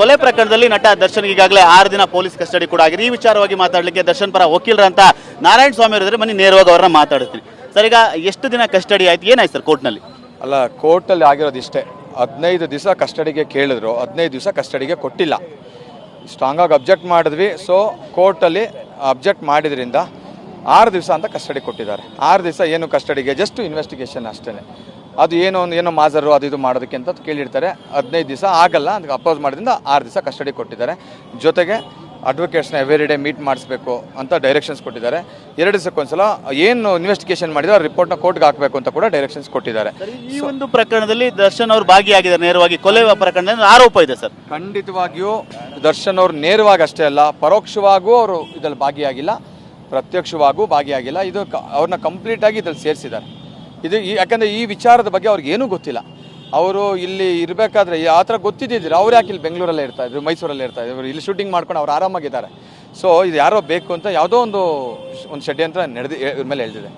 ಕೊಲೆ ಪ್ರಕರಣದಲ್ಲಿ ನಟ ದರ್ಶನ್ ಈಗಾಗಲೇ ಆರು ದಿನ ಪೊಲೀಸ್ ಕಸ್ಟಡಿ ಕೂಡ ಆಗಿದೆ. ಈ ವಿಚಾರವಾಗಿ ಮಾತಾಡಲಿಕ್ಕೆ ದರ್ಶನ್ ಪರ ವಕೀಲರಂತ ನಾರಾಯಣ ಸ್ವಾಮಿ ಅವರಿದ್ರೆ ಮನೆ ನೇರವಾಗಿ ಅವ್ರನ್ನ ಮಾತಾಡ್ತೀನಿ. ಸರ್, ಈಗ ಎಷ್ಟು ದಿನ ಕಸ್ಟಡಿ ಆಯ್ತು? ಏನಾಯ್ತು ಸರ್ ಕೋರ್ಟ್ನಲ್ಲಿ? ಅಲ್ಲ, ಕೋರ್ಟಲ್ಲಿ ಆಗಿರೋದು ಇಷ್ಟೇ. ಹದಿನೈದು ದಿವಸ ಕಸ್ಟಡಿಗೆ ಕೇಳಿದ್ರು. ಹದಿನೈದು ದಿವಸ ಕಸ್ಟಡಿಗೆ ಕೊಟ್ಟಿಲ್ಲ. ಸ್ಟ್ರಾಂಗಾಗಿ ಅಬ್ಜೆಕ್ಟ್ ಮಾಡಿದ್ವಿ. ಸೊ ಕೋರ್ಟಲ್ಲಿ ಅಬ್ಜೆಕ್ಟ್ ಮಾಡಿದ್ರಿಂದ ಆರು ದಿವಸ ಅಂತ ಕಸ್ಟಡಿ ಕೊಟ್ಟಿದ್ದಾರೆ. ಆರು ದಿವಸ ಏನು ಕಸ್ಟಡಿಗೆ? ಜಸ್ಟ್ ಇನ್ವೆಸ್ಟಿಗೇಷನ್ ಅಷ್ಟೇ ಅದು ಏನೋ ಒಂದು ಏನೋ ಮಾಜರು ಅದು ಇದು ಮಾಡೋದಕ್ಕೆ ಅಂತ ಕೇಳಿರ್ತಾರೆ. ಹದಿನೈದು ದಿವಸ ಆಗಲ್ಲ ಅದಕ್ಕೆ ಅಪೋಸ್ ಮಾಡೋದ್ರಿಂದ ಆರು ದಿವಸ ಕಸ್ಟಡಿ ಕೊಟ್ಟಿದ್ದಾರೆ. ಜೊತೆಗೆ ಅಡ್ವೊಕೇಟ್ಸ್ನ ಎವ್ರಿ ಡೇ ಮೀಟ್ ಮಾಡಿಸ್ಬೇಕು ಅಂತ ಡೈರೆಕ್ಷನ್ಸ್ ಕೊಟ್ಟಿದ್ದಾರೆ. ಎರಡು ದಿವಸಕ್ಕೊಂದ್ಸಲ ಏನು ಇನ್ವೆಸ್ಟಿಗೇಷನ್ ಮಾಡಿದ್ರು ಆ ರಿಪೋರ್ಟ್ನ ಕೋರ್ಟ್ಗೆ ಹಾಕಬೇಕು ಅಂತ ಕೂಡ ಡೈರೆಕ್ಷನ್ಸ್ ಕೊಟ್ಟಿದ್ದಾರೆ. ಈ ಒಂದು ಪ್ರಕರಣದಲ್ಲಿ ದರ್ಶನ್ ಅವರು ಭಾಗಿಯಾಗಿದ್ದಾರೆ ನೇರವಾಗಿ ಕೊಲೆ ಪ್ರಕರಣದಲ್ಲಿ ಆರೋಪ ಇದೆ ಸರ್. ಖಂಡಿತವಾಗಿಯೂ ದರ್ಶನ್ ಅವರು ನೇರವಾಗಿ ಅಷ್ಟೇ ಅಲ್ಲ ಪರೋಕ್ಷವಾಗೂ ಅವರು ಇದರಲ್ಲಿ ಭಾಗಿಯಾಗಿಲ್ಲ ಪ್ರತ್ಯಕ್ಷವಾಗೂ ಭಾಗಿಯಾಗಿಲ್ಲ. ಇದು ಅವ್ರನ್ನ ಕಂಪ್ಲೀಟಾಗಿ ಇದ್ರಲ್ಲಿ ಸೇರಿಸಿದ್ದಾರೆ. ಇದು ಯಾಕಂದರೆ ಈ ವಿಚಾರದ ಬಗ್ಗೆ ಅವ್ರಿಗೆ ಏನೂ ಗೊತ್ತಿಲ್ಲ. ಅವರು ಇಲ್ಲಿ ಇರಬೇಕಾದ್ರೆ ಆ ಥರ ಗೊತ್ತಿದ್ದಿದ್ರು ಅವ್ರು ಯಾಕೆ ಇಲ್ಲಿ ಬೆಂಗಳೂರಲ್ಲೇ ಇರ್ತಾ ಇದ್ರು, ಮೈಸೂರಲ್ಲೇ ಇರ್ತಾ ಇದ್ರು? ಇಲ್ಲಿ ಶೂಟಿಂಗ್ ಮಾಡ್ಕೊಂಡು ಅವ್ರು ಆರಾಮಾಗಿದ್ದಾರೆ. ಸೊ ಇದು ಯಾರೋ ಬೇಕು ಅಂತ ಯಾವುದೋ ಒಂದು ಒಂದು ಷಡ್ಯಂತ್ರ ನಡೆದು ಇವ್ರ ಮೇಲೆ ಎಳೆದಿದೆ.